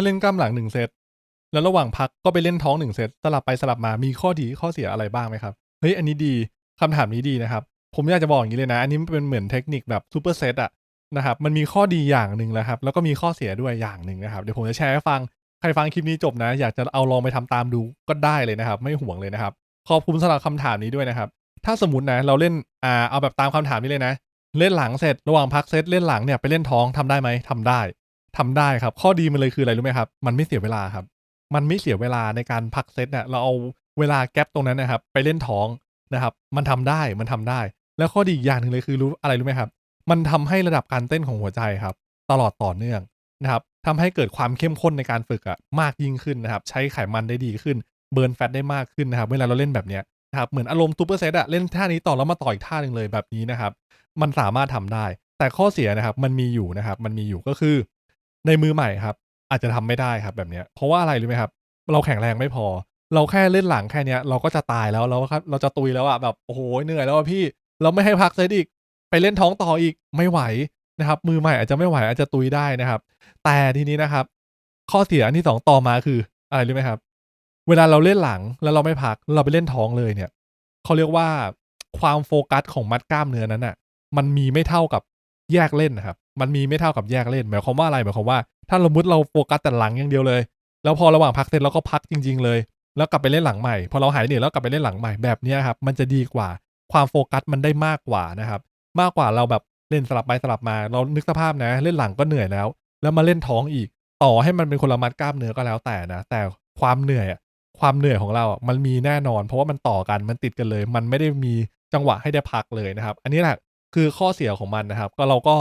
าเล่นกล้ามหลังหนึ่งเซตแล้วระหว่างพักก็ไปเล่นท้องหนึ่งเซตสลับไปสลับมามีข้อดีข้อเสียอะไรบ้างไหมครับเฮ้ยอันนี้ดีคำถามนี้ดีนะครับ ผมอยากจะบอกอย่างนี้เลยนะ อันนี้มันเป็นเหมือนเทคนิคแบบซูเปอร์เซตอะนะครับมันมีข้อดีอย่างหนึ่งแล้วครับ แล้วก็มีข้อเสียด้วยอย่างหนึ่งนะครับเดี๋ยวผมจะแชร์ให้ฟังใครฟังคลิปนี้จบนะ อยากจะเอาลองไปทำตามดูก็ได้เลยนะครับ ไม่ห่วงเลยนะครับขอบคุณสำหรับคำถามนี้ด้วยนะครับ ถ้าสมมตินะเราเล่นอ่าเอาแบบตามคำถามนี้เลยนะ เล่นหลังเสร็จระหว่างพักเซตเล่นหลังเนี่ยไปเล่นท้องทำได้ไหมทำได้ ทำได้ครับ ข้อดีมันเลยคืออะไรรู้ไหมครับ มันไม่เสียเวลาครับ มันไม่เสียเวลาในการพักเซตเนี่ยเราเอาเวลาแกลบตรงนั้นนะครับ ไปเล่นท้องนะครับ มันทำได้มันทำได้ แล้วข้อดีอีกอย่างหนึ่งเลยคือรู้อะไรรู้ไหมครับ มันทำให้ระดับการเต้นของหัวใจครับ ตลอดต่อเนื่องนะครับทำให้เกิดความเข้มข้นในการฝึกอะมากยิ่งขึ้นนะครับ ใช้ไขมันได้ดีขึ้น เบิร์นแฟตได้มากขึ้นนะครับ เวลาเราเล่นแบบเนี้ยนะครับเหมือนอารมณ์ซูเปอร์เซตอะเล่นท่านี้ต่อแล้วมาต่ออีกท่าหนึ่งเลยแบบนี้นะครับ มันสามารถทำได้ แต่ข้อเสียนะครับ มันมีอยู่นะครับ มันมีอยู่ก็คือ ในมือใหม่ครับ อาจจะทำไม่ได้ครับแบบเนี้ยเพราะว่าอะไรรู้ไหมครับ เราแข็งแรงไม่พอ เราแค่เล่นหลังแค่เนี้ยเราก็จะตายแล้วเราครับเราจะตุยแล้วอะแบบโอ้โหเหนื่อยแล้วอะพี่ เราไม่ให้พักเซตอีกไปเล่นท้องต่ออีกไม่ไหวนะครับ มือใหม่อาจจะไม่ไหวอาจจะตุยได้นะครับ แต่ทีนี้นะครับ ข้อเสียอันที่สองต่อมาคืออะไรรู้ไหมครับ เวลาเราเล่นหลังแล้วเราไม่พักเราไปเล่นท้องเลยเนี่ยเขาเรียกว่าความโฟกัสของมัดกล้ามเนื้อนั้นอะ มันมีไม่เท่ากับแยกเล่นนะครับ มันมีไม่เท่ากับแยกเล่นหมายความว่าอะไรหมายความว่า ถ้าสมมติเราโฟกัสแต่หลังอย่างเดียวเลย แล้วพอระหว่างพักเสร็จเราก็พักจริง ๆ เลย แล้วกลับไปเล่นหลังใหม่พอเราหายเหนื่อยแล้วกลับไปเล่นหลังใหม่แบบนี้ครับมันจะดีกว่าความโฟกัสมันได้มากกว่านะครับมากกว่าเราแบบเล่นสลับไปสลับมา เรานึกสภาพนะ เล่นหลังก็เหนื่อยแล้ว แล้วมาเล่นท้องอีก ต่อให้มันเป็นคนละมัดกล้ามเนื้อก็แล้วแต่นะแต่ความเหนื่อยความเหนื่อยของเราอะมันมีแน่นอน เพราะว่ามันต่อกันมันติดกันเลย มันไม่ได้มีจังหวะให้ได้พักเลยนะครับ อันนี้แหละคือข้อเสียของมันนะครับ ก็เราก็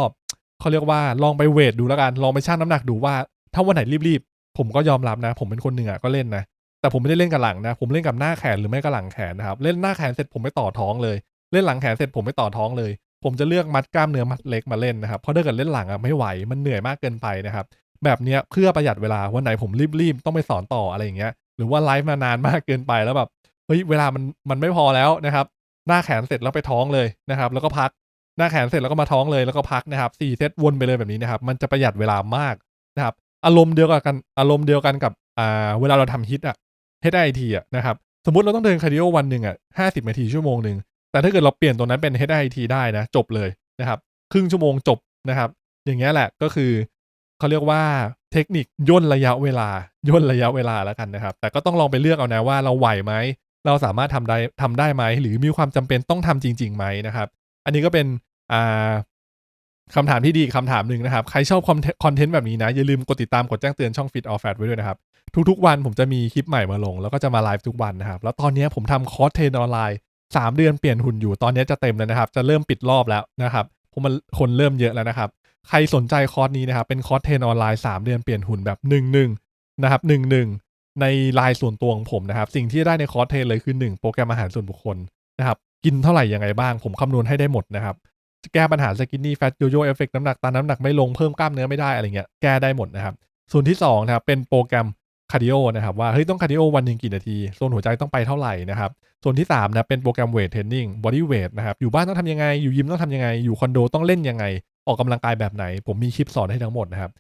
เขาเรียกว่าลองไปเวทดูแล้วกัน ลองไปชั่งน้ำหนักดูว่า ถ้าวันไหนรีบๆ ผมก็ยอมรับนะ ผมเป็นคนหนึ่งอะก็เล่นนะ แต่ผมไม่ได้เล่นกับหลังนะ ผมเล่นกับหน้าแขนหรือไม่กับหลังแขนนะครับ เล่นหน้าแขนเสร็จผมไม่ต่อท้องเลย เล่นหลังแขนเสร็จผมไม่ต่อท้องเลย ผมจะเลือกมัดกล้ามเนื้อมัดเล็กมาเล่นนะครับ เพราะถ้าเกิดเล่นหลังอะไม่ไหว มันเหนื่อยมากเกินไปนะครับ แบบเนี้ยเพื่อประหยัดเวลา วันไหนผมรีบๆต้องไปสอนต่ออะไรอย่างเงี้ย หรือว่าไลฟ์มานานมากเกินไปแล้วแบบ เฮ้ย เวลามันมันไม่พอแล้วนะครับ หน้าแขนเสร็จแล้วไปท้องเลยนะครับ แล้วก็พัก หน้าแขนเสร็จแล้วก็มาท้องเลยแล้วก็พักนะครับสี่เซตวนไปเลยแบบนี้นะครับมันจะประหยัดเวลามากนะครับอารมณ์เดียวกันอารมณ์เดียวกันกับอ่าเวลาเราทำฮิตอะ HIT อะนะครับสมมติเราต้องเดินคาร์ดิโอวันหนึ่งอะห้าสิบนาทีชั่วโมงหนึ่งแต่ถ้าเกิดเราเปลี่ยนตัวนั้นเป็น HIT ได้นะจบเลยนะครับครึ่งชั่วโมงจบนะครับ อย่างเงี้ยแหละก็คือเขาเรียกว่าเทคนิคย่นระยะเวลาย่นระยะเวลาแล้วกันนะครับ แต่ก็ต้องลองไปเลือกเอานะว่าเราไหวไหมเราสามารถทำได้ทำได้ไหมหรือมีความจำเป็นต้องทำจริงๆไหมนะครับ อันนี้ก็เป็น อ่าคำถามที่ดีคำถามหนึ่งนะครับ ใครชอบคอนเทนต์แบบนี้นะ อย่าลืมกดติดตามกดแจ้งเตือนช่อง Fit or Fat ไว้ด้วยนะครับ ทุกๆวันผมจะมีคลิปใหม่มาลง แล้วก็จะมาไลฟ์ทุกวันนะครับ แล้วตอนนี้ผมทำคอร์สเทรนออนไลน์ 3 เดือนเปลี่ยนหุ่นอยู่ตอนนี้จะเต็มแล้วนะครับ จะเริ่มปิดรอบแล้วนะครับเพราะมันคนเริ่มเยอะแล้วนะครับ ใครสนใจคอร์สนี้นะครับ เป็นคอร์สเทรนออนไลน์3 เดือนเปลี่ยนหุ่นแบบ1นึนะครับ1นึในไลน์ส่วนตัวของผมนะครับ สิ่งที่ได้ในคอร์สเทรนเลยคือ 1 โปรแกรมอาหารส่วนบุคคลนะครับกินเท่าไหร่ยังไงบ้าง ผมคำนวณให้ได้หมดนะครับ แก้ปัญหาสกินนี่แฟตโยโย่เอฟเฟกน้ำหนักตามน้ำหนักไม่ลงเพิ่มกล้ามเนื้อไม่ได้อะไรเงี้ยแก้ได้หมดนะครับ ส่วนที่2นะครับเป็นโปรแกรมคาร์ดิโอนะครับว่าเฮ้ยต้องคาร์ดิโอวันหนึ่งกี่นาทีโซนหัวใจต้องไปเท่าไหร่นะครับส่วนที่3นะเป็นโปรแกรมเวทเทรนนิ่งบอดี้เวทนะครับอยู่บ้านต้องทำยังไงอยู่ยิมต้องทำยังไงอยู่คอนโดต้องเล่นยังไง ออกกำลังกายแบบไหน ผมมีคลิปสอนให้ทั้งหมดนะครับ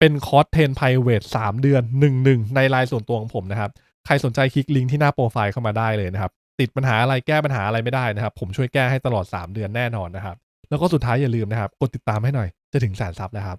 เป็นคอร์สเทรนไพรเวทสามเดือน1นึในไลน์ส่วนตัวของผมนะครับใครสนใจคลิกลิงก์ที่หน้าโปรไฟล์เข้ามาได้เลยนะครับติดปัญหาอะไรแก้ปัญหาอะไรไม่ได้นะครับ ผมช่วยแก้ให้ตลอด 3 เดือนแน่นอนนะครับ แล้วก็สุดท้ายอย่าลืมนะครับ กดติดตามให้หน่อยจะถึงแสนซับนะครับ